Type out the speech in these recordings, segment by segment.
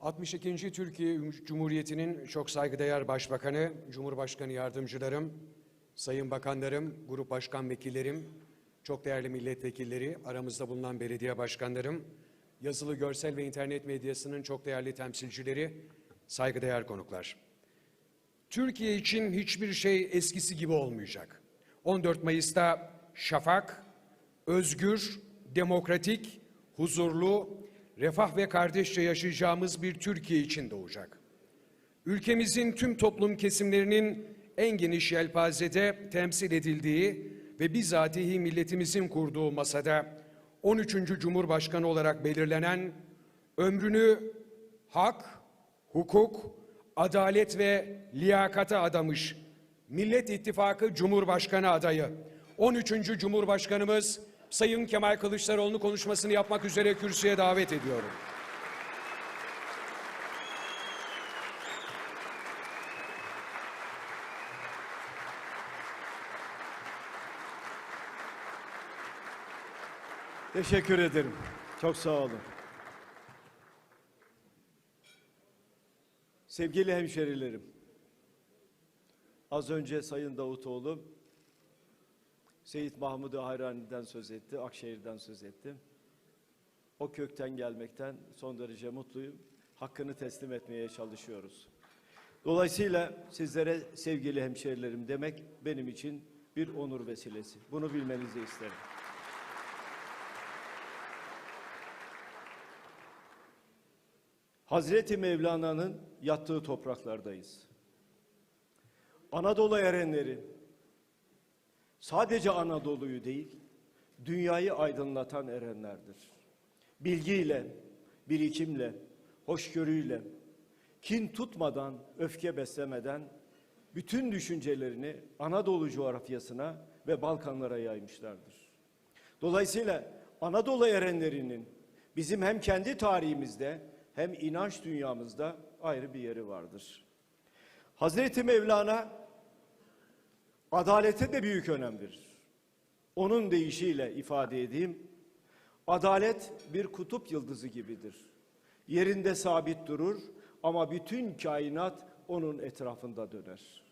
62. Türkiye Cumhuriyeti'nin çok saygıdeğer Başbakanı, Cumhurbaşkanı yardımcılarım, sayın bakanlarım, grup başkan vekillerim, çok değerli milletvekilleri, aramızda bulunan belediye başkanlarım, yazılı, görsel ve internet medyasının çok değerli temsilcileri, saygıdeğer konuklar. Türkiye için hiçbir şey eskisi gibi olmayacak. 14 Mayıs'ta şafak, özgür, demokratik, huzurlu, refah ve kardeşçe yaşayacağımız bir Türkiye için doğacak. Ülkemizin tüm toplum kesimlerinin en geniş yelpazede temsil edildiği ve bizatihi milletimizin kurduğu masada 13. Cumhurbaşkanı olarak belirlenen ömrünü hak, hukuk, adalet ve liyakata adamış Millet İttifakı Cumhurbaşkanı adayı 13. Cumhurbaşkanımız Sayın Kemal Kılıçdaroğlu'nu konuşmasını yapmak üzere kürsüye davet ediyorum. Teşekkür ederim. Çok sağ olun. Sevgili hemşerilerim, az önce Sayın Davutoğlu Seyit Mahmud-u Hayrani'den söz etti, Akşehir'den söz etti. O kökten gelmekten son derece mutluyum. Hakkını teslim etmeye çalışıyoruz. Dolayısıyla sizlere sevgili hemşerilerim demek benim için bir onur vesilesi. Bunu bilmenizi isterim. Hazreti Mevlana'nın yattığı topraklardayız. Anadolu erenleri sadece Anadolu'yu değil, dünyayı aydınlatan erenlerdir. Bilgiyle, birikimle, hoşgörüyle, kin tutmadan, öfke beslemeden bütün düşüncelerini Anadolu coğrafyasına ve Balkanlara yaymışlardır. Dolayısıyla Anadolu erenlerinin bizim hem kendi tarihimizde hem inanç dünyamızda ayrı bir yeri vardır. Hazreti Mevlana adalete de büyük önem verir. Onun deyişiyle ifade edeyim. Adalet bir kutup yıldızı gibidir. Yerinde sabit durur ama bütün kainat onun etrafında döner.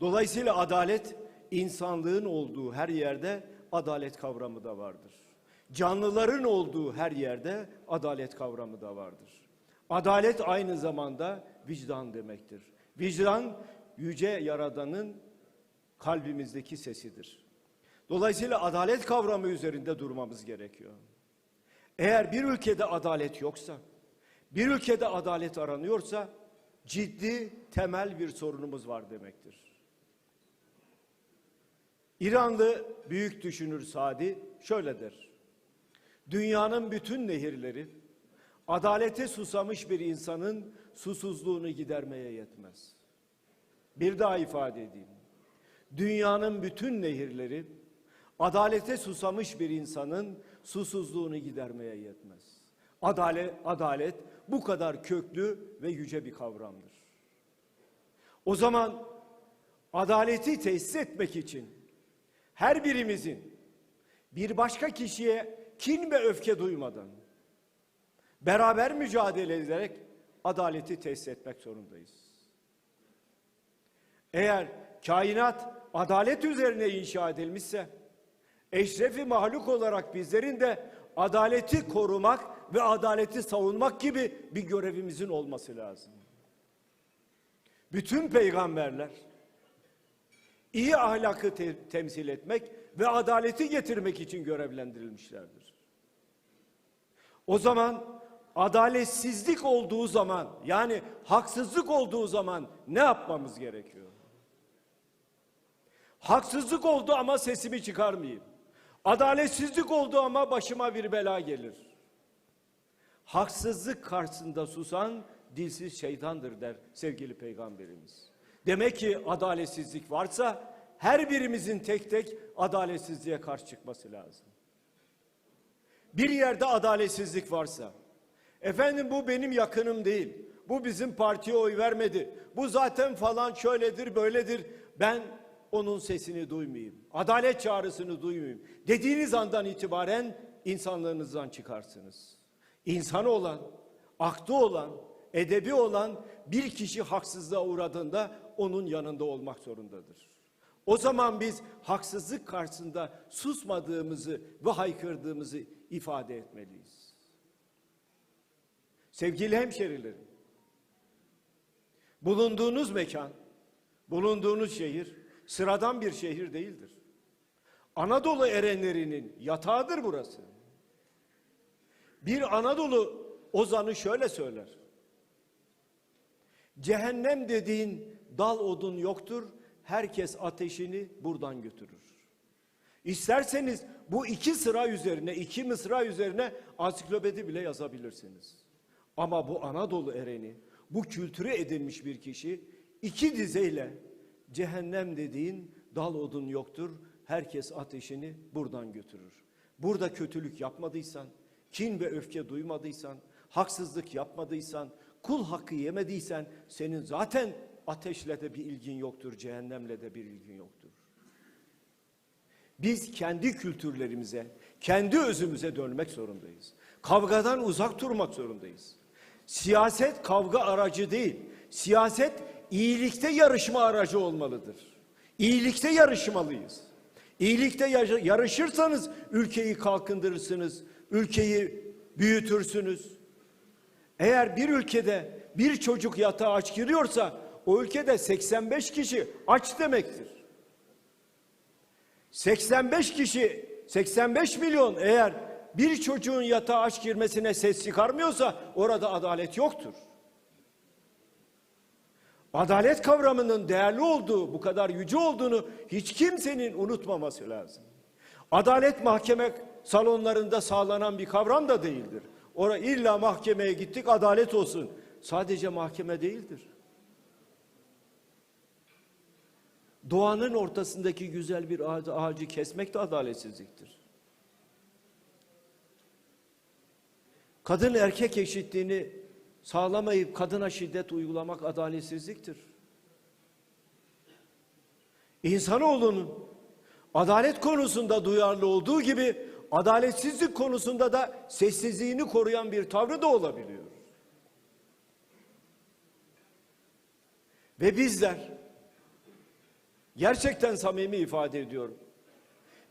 Dolayısıyla adalet insanlığın olduğu her yerde adalet kavramı da vardır. Canlıların olduğu her yerde adalet kavramı da vardır. Adalet aynı zamanda vicdan demektir. Vicdan yüce yaradanın kalbimizdeki sesidir. Dolayısıyla adalet kavramı üzerinde durmamız gerekiyor. Eğer bir ülkede adalet yoksa, bir ülkede adalet aranıyorsa ciddi temel bir sorunumuz var demektir. İranlı büyük düşünür Sadi şöyle der. Dünyanın bütün nehirleri adalete susamış bir insanın susuzluğunu gidermeye yetmez. Bir daha ifade edeyim. Dünyanın bütün nehirleri adalete susamış bir insanın susuzluğunu gidermeye yetmez. Adalet, adalet bu kadar köklü ve yüce bir kavramdır. O zaman adaleti tesis etmek için her birimizin bir başka kişiye kin ve öfke duymadan beraber mücadele ederek adaleti tesis etmek zorundayız. Eğer kainat adalet üzerine inşa edilmişse eşrefi mahluk olarak bizlerin de adaleti korumak ve adaleti savunmak gibi bir görevimizin olması lazım. Bütün peygamberler iyi ahlakı te- temsil etmek ve adaleti getirmek için görevlendirilmişlerdir. O zaman adaletsizlik olduğu zaman yani haksızlık olduğu zaman ne yapmamız gerekiyor? Haksızlık oldu ama sesimi çıkarmayayım. Adaletsizlik oldu ama başıma bir bela gelir. Haksızlık karşısında susan dilsiz şeytandır der sevgili peygamberimiz. Demek ki adaletsizlik varsa her birimizin tek tek adaletsizliğe karşı çıkması lazım. Bir yerde adaletsizlik varsa, efendim bu benim yakınım değil, bu bizim partiye oy vermedi, bu zaten falan şöyledir böyledir, ben onun sesini duymayayım, adalet çağrısını duymayayım dediğiniz andan itibaren insanlığınızdan çıkarsınız. İnsanı olan, aklı olan, edebi olan bir kişi haksızlığa uğradığında onun yanında olmak zorundadır. O zaman biz haksızlık karşısında susmadığımızı ve haykırdığımızı ifade etmeliyiz. Sevgili hemşerilerim, bulunduğunuz mekan, bulunduğunuz şehir sıradan bir şehir değildir. Anadolu erenlerinin yatağıdır burası. Bir Anadolu ozanı şöyle söyler. Cehennem dediğin dal odun yoktur, herkes ateşini buradan götürür. İsterseniz bu iki sıra üzerine, iki mısra üzerine ansiklopedi bile yazabilirsiniz. Ama bu Anadolu ereni, bu kültürü edinmiş bir kişi iki dizeyle cehennem dediğin dal odun yoktur, herkes ateşini buradan götürür. Burada kötülük yapmadıysan, kin ve öfke duymadıysan, haksızlık yapmadıysan, kul hakkı yemediysen senin zaten ateşle de bir ilgin yoktur, cehennemle de bir ilgin yoktur. Biz kendi kültürlerimize, kendi özümüze dönmek zorundayız. Kavgadan uzak durmak zorundayız. Siyaset kavga aracı değil. Siyaset iyilikte yarışma aracı olmalıdır. İyilikte yarışmalıyız. İyilikte yar- yarışırsanız ülkeyi kalkındırırsınız, ülkeyi büyütürsünüz. Eğer bir ülkede bir çocuk yatağa aç giriyorsa o ülkede 85 kişi aç demektir. 85 kişi 85 milyon eğer bir çocuğun yatağa aç girmesine ses çıkarmıyorsa orada adalet yoktur. Adalet kavramının değerli olduğu, bu kadar yüce olduğunu hiç kimsenin unutmaması lazım. Adalet mahkeme salonlarında sağlanan bir kavram da değildir. Ora illa mahkemeye gittik adalet olsun. Sadece mahkeme değildir. Doğanın ortasındaki güzel bir ağacı, kesmek de adaletsizliktir. Kadın erkek eşitliğini sağlamayıp kadına şiddet uygulamak adaletsizliktir. İnsanoğlunun adalet konusunda duyarlı olduğu gibi adaletsizlik konusunda da sessizliğini koruyan bir tavrı da olabiliyor. Ve bizler gerçekten samimi ifade ediyorum.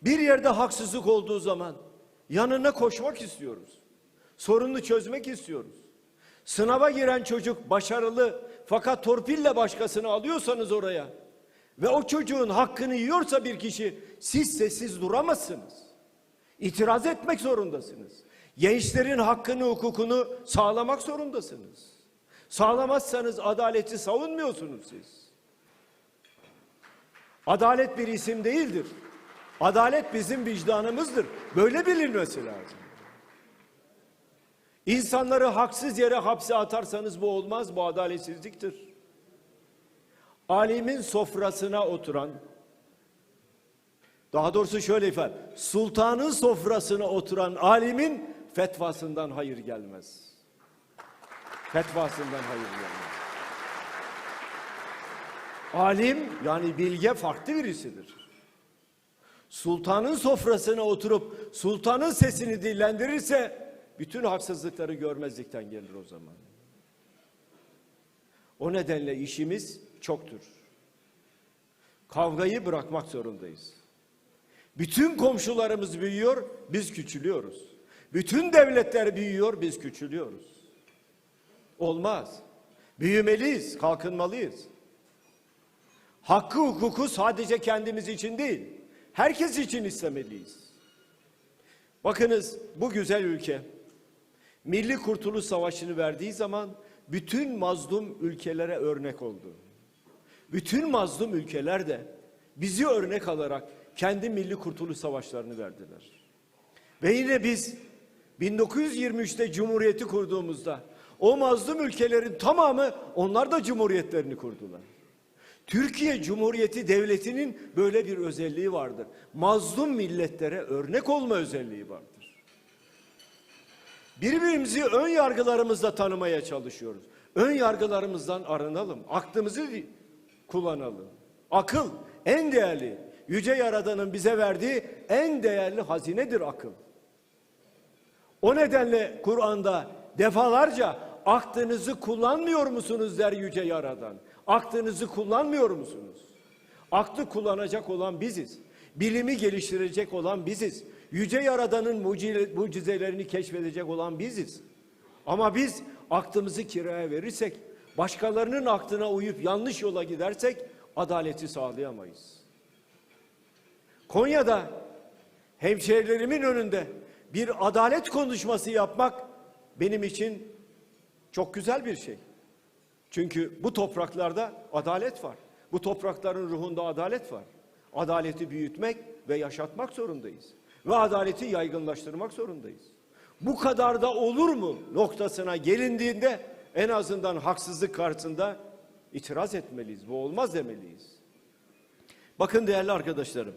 Bir yerde haksızlık olduğu zaman yanına koşmak istiyoruz. Sorunu çözmek istiyoruz. Sınava giren çocuk başarılı fakat torpille başkasını alıyorsanız oraya ve o çocuğun hakkını yiyorsa bir kişi siz sessiz duramazsınız. İtiraz etmek zorundasınız. Gençlerin hakkını, hukukunu sağlamak zorundasınız. Sağlamazsanız adaleti savunmuyorsunuz siz. Adalet bir isim değildir. Adalet bizim vicdanımızdır. Böyle bilinmesi lazım. İnsanları haksız yere hapse atarsanız bu olmaz, bu adaletsizliktir. Alimin sofrasına oturan, daha doğrusu şöyle ifade, sultanın sofrasına oturan alimin fetvasından hayır gelmez. Fetvasından hayır gelmez. Alim yani bilge farklı birisidir. Sultanın sofrasına oturup sultanın sesini dillendirirse bütün haksızlıkları görmezlikten gelir o zaman. O nedenle işimiz çoktur. Kavgayı bırakmak zorundayız. Bütün komşularımız büyüyor, biz küçülüyoruz. Bütün devletler büyüyor, biz küçülüyoruz. Olmaz. Büyümeliyiz, kalkınmalıyız. Hakkı hukuku sadece kendimiz için değil, herkes için istemeliyiz. Bakınız bu güzel ülke Milli Kurtuluş Savaşı'nı verdiği zaman bütün mazlum ülkelere örnek oldu. Bütün mazlum ülkeler de bizi örnek alarak kendi Milli Kurtuluş Savaşlarını verdiler. Ve yine biz 1923'te Cumhuriyeti kurduğumuzda o mazlum ülkelerin tamamı onlar da cumhuriyetlerini kurdular. Türkiye Cumhuriyeti Devleti'nin böyle bir özelliği vardır. Mazlum milletlere örnek olma özelliği vardır. Birbirimizi ön yargılarımızla tanımaya çalışıyoruz. Ön yargılarımızdan arınalım. Aklımızı kullanalım. Akıl en değerli, yüce yaradanın bize verdiği en değerli hazinedir akıl. O nedenle Kur'an'da defalarca aklınızı kullanmıyor musunuz der yüce yaradan. Aklınızı kullanmıyor musunuz? Aklı kullanacak olan biziz. Bilimi geliştirecek olan biziz. Yüce yaradanın mucize- mucizelerini keşfedecek olan biziz. Ama biz aklımızı kiraya verirsek, başkalarının aklına uyup yanlış yola gidersek adaleti sağlayamayız. Konya'da hemşehrilerimin önünde bir adalet konuşması yapmak benim için çok güzel bir şey. Çünkü bu topraklarda adalet var. Bu toprakların ruhunda adalet var. Adaleti büyütmek ve yaşatmak zorundayız. Ve adaleti yaygınlaştırmak zorundayız. Bu kadar da olur mu noktasına gelindiğinde en azından haksızlık karşısında itiraz etmeliyiz. Bu olmaz demeliyiz. Bakın değerli arkadaşlarım.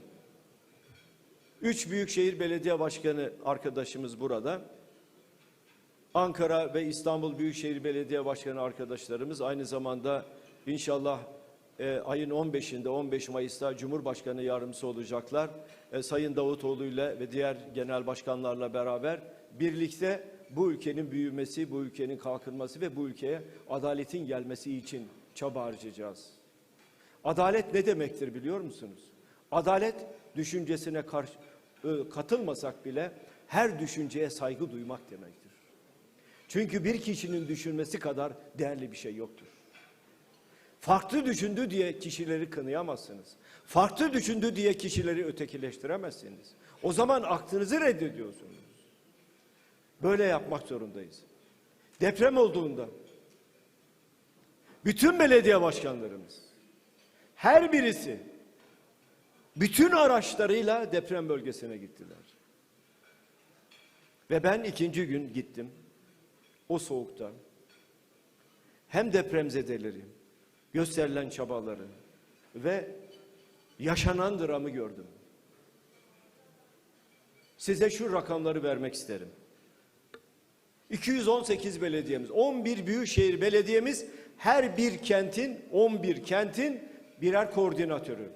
Üç Büyükşehir Belediye Başkanı arkadaşımız burada. Ankara ve İstanbul Büyükşehir Belediye Başkanı arkadaşlarımız aynı zamanda inşallah e, ayın 15'inde 15 Mayıs'ta Cumhurbaşkanı yardımcısı olacaklar. E, Sayın Davutoğlu ile ve diğer genel başkanlarla beraber birlikte bu ülkenin büyümesi, bu ülkenin kalkınması ve bu ülkeye adaletin gelmesi için çaba harcayacağız. Adalet ne demektir biliyor musunuz? Adalet düşüncesine karşı e, katılmasak bile her düşünceye saygı duymak demektir. Çünkü bir kişinin düşünmesi kadar değerli bir şey yoktur. Farklı düşündü diye kişileri kınayamazsınız. Farklı düşündü diye kişileri ötekileştiremezsiniz. O zaman aklınızı reddediyorsunuz. Böyle yapmak zorundayız. Deprem olduğunda bütün belediye başkanlarımız her birisi bütün araçlarıyla deprem bölgesine gittiler. Ve ben ikinci gün gittim. O soğukta hem depremzedeleri, gösterilen çabaları ve yaşanan dramı gördüm. Size şu rakamları vermek isterim. 218 belediyemiz, 11 büyükşehir belediyemiz her bir kentin, 11 kentin birer koordinatörü.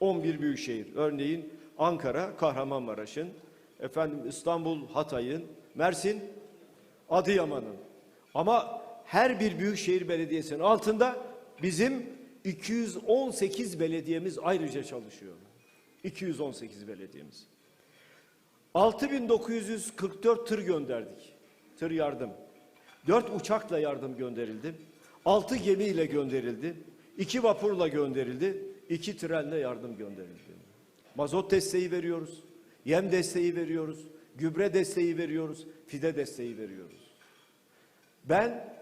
11 büyükşehir. Örneğin Ankara, Kahramanmaraş'ın, efendim İstanbul, Hatay'ın, Mersin, Adıyaman'ın. Ama her bir büyükşehir belediyesinin altında bizim 218 belediyemiz ayrıca çalışıyor. 218 belediyemiz. 6944 tır gönderdik. Tır yardım. 4 uçakla yardım gönderildi. 6 gemiyle gönderildi. 2 vapurla gönderildi. 2 trenle yardım gönderildi. Mazot desteği veriyoruz. Yem desteği veriyoruz. Gübre desteği veriyoruz. Fide desteği veriyoruz. Ben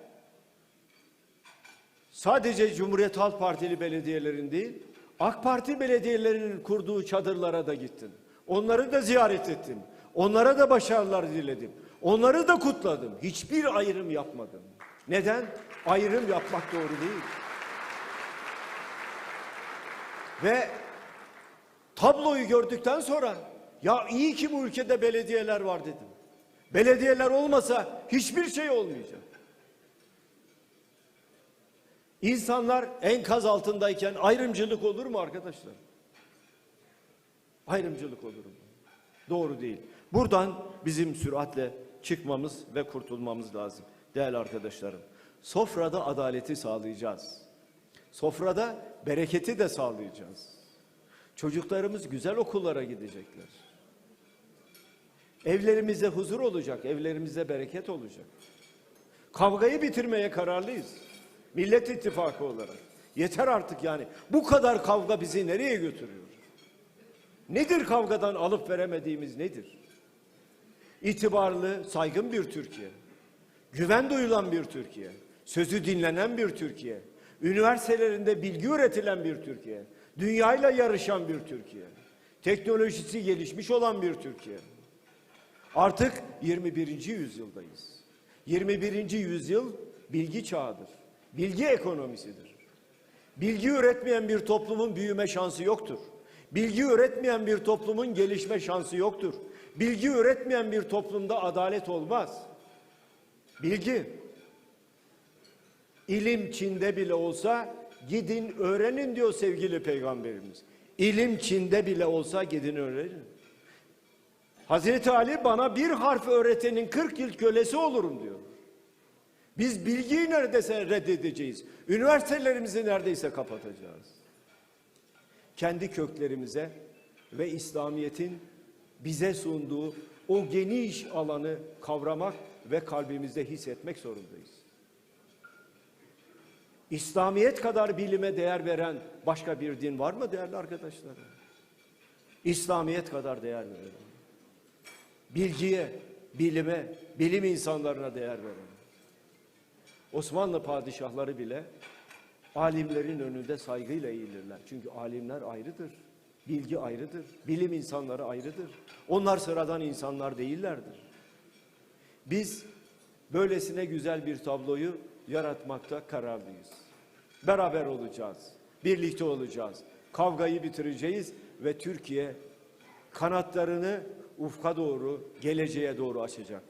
sadece Cumhuriyet Halk Partili belediyelerin değil, AK Parti belediyelerinin kurduğu çadırlara da gittim. Onları da ziyaret ettim. Onlara da başarılar diledim. Onları da kutladım. Hiçbir ayrım yapmadım. Neden? Ayrım yapmak doğru değil. Ve tabloyu gördükten sonra ya iyi ki bu ülkede belediyeler var dedim. Belediyeler olmasa hiçbir şey olmayacak. İnsanlar enkaz altındayken ayrımcılık olur mu arkadaşlar? Ayrımcılık olur mu? Doğru değil. Buradan bizim süratle çıkmamız ve kurtulmamız lazım. Değerli arkadaşlarım, sofrada adaleti sağlayacağız. Sofrada bereketi de sağlayacağız. Çocuklarımız güzel okullara gidecekler. Evlerimizde huzur olacak, evlerimizde bereket olacak. Kavgayı bitirmeye kararlıyız. Millet İttifakı olarak. Yeter artık yani. Bu kadar kavga bizi nereye götürüyor? Nedir kavgadan alıp veremediğimiz nedir? İtibarlı, saygın bir Türkiye. Güven duyulan bir Türkiye. Sözü dinlenen bir Türkiye. Üniversitelerinde bilgi üretilen bir Türkiye. Dünyayla yarışan bir Türkiye. Teknolojisi gelişmiş olan bir Türkiye. Artık 21. yüzyıldayız. 21. yüzyıl bilgi çağıdır. Bilgi ekonomisidir. Bilgi üretmeyen bir toplumun büyüme şansı yoktur. Bilgi üretmeyen bir toplumun gelişme şansı yoktur. Bilgi üretmeyen bir toplumda adalet olmaz. Bilgi. İlim Çin'de bile olsa gidin öğrenin diyor sevgili peygamberimiz. İlim Çin'de bile olsa gidin öğrenin. Hazreti Ali bana bir harf öğretenin 40 yıl kölesi olurum diyor. Biz bilgiyi neredeyse reddedeceğiz. Üniversitelerimizi neredeyse kapatacağız. Kendi köklerimize ve İslamiyet'in bize sunduğu o geniş alanı kavramak ve kalbimizde hissetmek zorundayız. İslamiyet kadar bilime değer veren başka bir din var mı değerli arkadaşlar? İslamiyet kadar değer veren. Bilgiye, bilime, bilim insanlarına değer veren. Osmanlı padişahları bile alimlerin önünde saygıyla eğilirler. Çünkü alimler ayrıdır. Bilgi ayrıdır. Bilim insanları ayrıdır. Onlar sıradan insanlar değillerdir. Biz böylesine güzel bir tabloyu yaratmakta kararlıyız. Beraber olacağız. Birlikte olacağız. Kavgayı bitireceğiz ve Türkiye kanatlarını ufka doğru, geleceğe doğru açacak.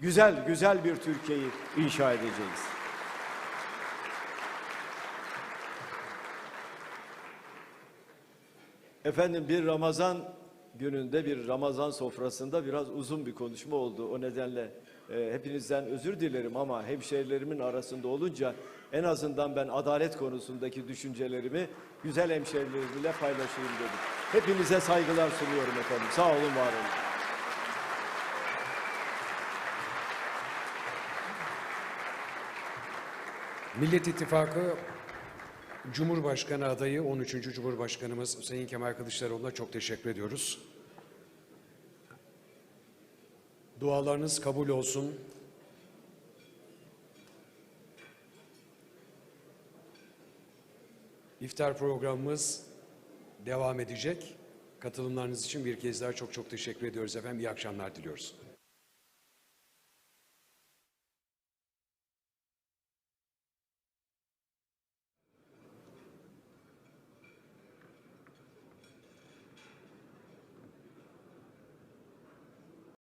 Güzel, güzel bir Türkiye'yi inşa edeceğiz. Efendim bir Ramazan gününde bir Ramazan sofrasında biraz uzun bir konuşma oldu. O nedenle e, hepinizden özür dilerim ama hemşerilerimin arasında olunca en azından ben adalet konusundaki düşüncelerimi güzel hemşerilerimle paylaşayım dedim. Hepinize saygılar sunuyorum efendim. Sağ olun, var olun. Millet İttifakı Cumhurbaşkanı adayı 13. Cumhurbaşkanımız Sayın Kemal Kılıçdaroğlu'na çok teşekkür ediyoruz. Dualarınız kabul olsun. İftar programımız devam edecek. Katılımlarınız için bir kez daha çok çok teşekkür ediyoruz efendim. İyi akşamlar diliyoruz.